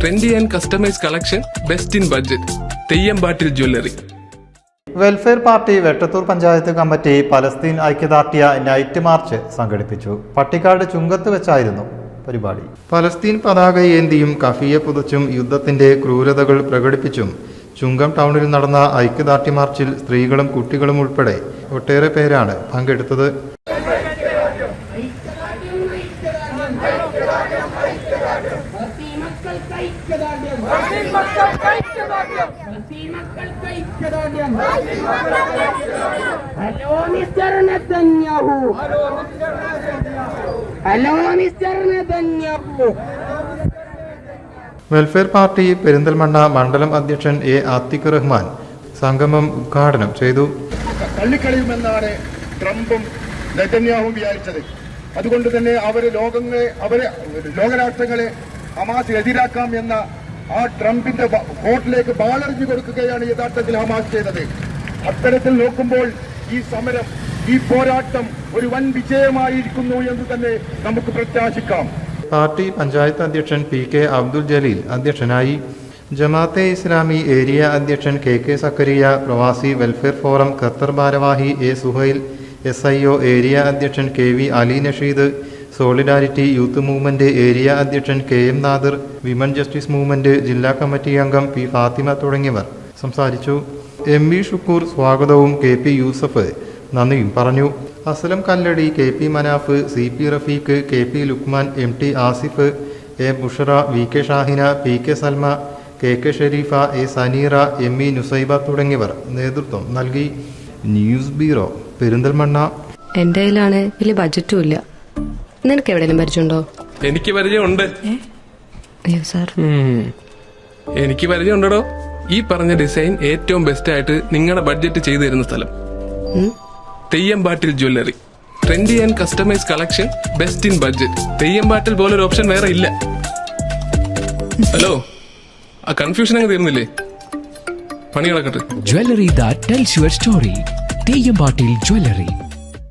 Trendy and customise collection best in budget Theyyampattil jewellery welfare party Vettathur panchayat committee Palestine ഐക്യദാർഢ്യ night march സംഘടിപ്പിച്ചു. പട്ടിക്കാട് ചുങ്കത്ത് വെച്ചായിരുന്നു പരിപാടി. Palestine പതാക ഏന്തിയും കഫിയെ പുതച്ചും യുദ്ധത്തിന്റെ ക്രൂരതകൾ പ്രകടിപ്പിച്ചും ചുങ്കം ടൗണിൽ നടന്ന ഐക്യദാർഢ്യ മാർച്ചിൽ സ്ത്രീകളും കുട്ടികളും ഉൾപ്പെടെ ഒട്ടേറെ പേരാണ് പങ്കെടുത്തത്. മക്കൾക്ക് ഐക്യദാർഢ്യം hello mister Netanyahu hello mister Netanyahu welfare party Perinthalmanna മണ്ഡലം അധ്യക്ഷൻ എ ആത്തിഖ് റഹ്മാൻ സംഗമം ഉദ്ഘാടനം ചെയ്തു. തള്ളിക്കളിയുമെന്നാണ് ട്രംപും നെതന്യാഹും വിചാരിച്ചത്. അതുകൊണ്ട് തന്നെ അവർ ലോകങ്ങളെ അവരെ ലോകരാഷ്ട്രങ്ങളെ ഹമാസ് എതിരാക്കാം എന്ന ആ ട്രംപിന്റെ കോട്ടിലേക്ക് ബാലറിഞ്ഞു കൊടുക്കുകയാണ് യഥാർത്ഥത്തിൽ ഹമാസ് ചെയ്തത്. അത്തരത്തിൽ നോക്കുമ്പോൾ ഈ സമരം ഈ പോരാട്ടം ഒരു വൻ വിജയമായിരിക്കുന്നു എന്ന് തന്നെ നമുക്ക് പ്രത്യാശിക്കാം. പാർട്ടി പഞ്ചായത്ത് അധ്യക്ഷൻ പി കെ അബ്ദുൽ ജലീൽ അധ്യക്ഷനായി. ജമാഅത്തെ ഇസ്ലാമി ഏരിയ അധ്യക്ഷൻ K K Zakariya Pravasi welfare forum Qatar ഭാരവാഹി A Suhail S I O area അധ്യക്ഷൻ K V Ali Nasheed solidarity youth movement area അധ്യക്ഷൻ K M Nadir women justice movement ജില്ലാ committee അംഗം P Fathima തുടങ്ങിയവർ സംസാരിച്ചു. M V Shukkur സ്വാഗതവും K P Yusuf നന്ദിയും പറഞ്ഞു. Aslam Kalladi K P Manaf C P Rafeeq K P Luqman M T Asif A Bushra V K Shahina P K Salma K K Sherifa A Saneera M E Nusaiba തുടങ്ങിയവർ നേതൃത്വം നൽകി. News bureau Perinthalmanna. എന്റെ കയ്യിലാണ് വലിയ ബജറ്റും ഇല്ല. നിനക്ക് എവിടെയെങ്കിലും പരിചയമുണ്ടോ? എനിക്ക് പരിചയമുണ്ട്. അയ്യോ സാർ എനിക്ക് പരിചയമുണ്ടോ ഈ പറഞ്ഞ ഡിസൈൻ ഏറ്റവും ബെസ്റ്റ് ആയിട്ട് നിങ്ങളുടെ ബഡ്ജറ്റ് ചെയ്തു തരുന്ന സ്ഥലം Theyyampattil jewellery trendy and customise collection best in budget Theyyampattil ഒരു ഓപ്ഷൻ വേറെ ഇല്ല. ഹലോ? ആ കൺഫ്യൂഷൻ അങ്ങ് തീർന്നില്ലേ? പണി കിടക്കട്ടെ Jewelry that tells your story. Teyambatil Jewelry.